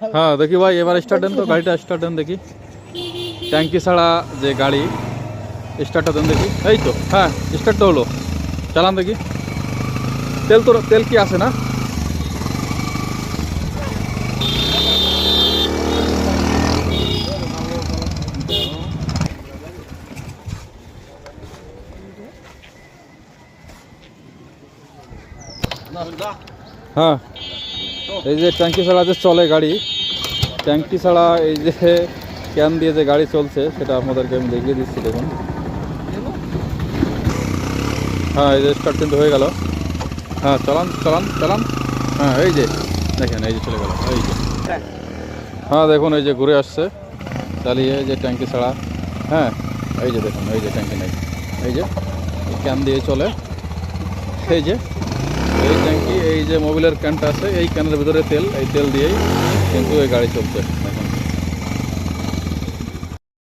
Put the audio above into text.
হ্যাঁ দেখি ভাই এবার স্টার্ট দেন তো গাড়িটা স্টার্ট দেন দেখি ট্যাঙ্কি ছাড়া যে গাড়ি স্টার্টটা দেন দেখি এই তো হ্যাঁ স্টার্ট তো হলো চালান দেখি তেল তো তেল কি আছে না হ্যাঁ এই যে ট্যাঙ্কি ছাড়া যে চলে গাড়ি, ট্যাঙ্কি ছাড়া এই যে ক্যান দিয়ে যে গাড়ি চলছে, সেটা আপনাদেরকে আমি দেখিয়ে দিচ্ছি, দেখুন। হ্যাঁ এই যে স্টার্ট কিন্তু হয়ে গেল। হ্যাঁ চালান চালান চালান। হ্যাঁ এই যে, দেখেন, এই যে চলে গেল, এই যে। হ্যাঁ দেখুন, এই যে ঘুরে আসছে, চালিয়ে যে ট্যাঙ্কি ছাড়া। হ্যাঁ এই যে দেখুন, এই যে ট্যাঙ্কি নেই। এই যে ক্যান দিয়ে চলে। এই যে ট্যাঙ্কি, এই যে মোবিলের ক্যানটা আছে, এই ক্যানের ভিতরে তেল, এই তেল দিয়েই কিন্তু এই গাড়ি চলছে। দেখুন।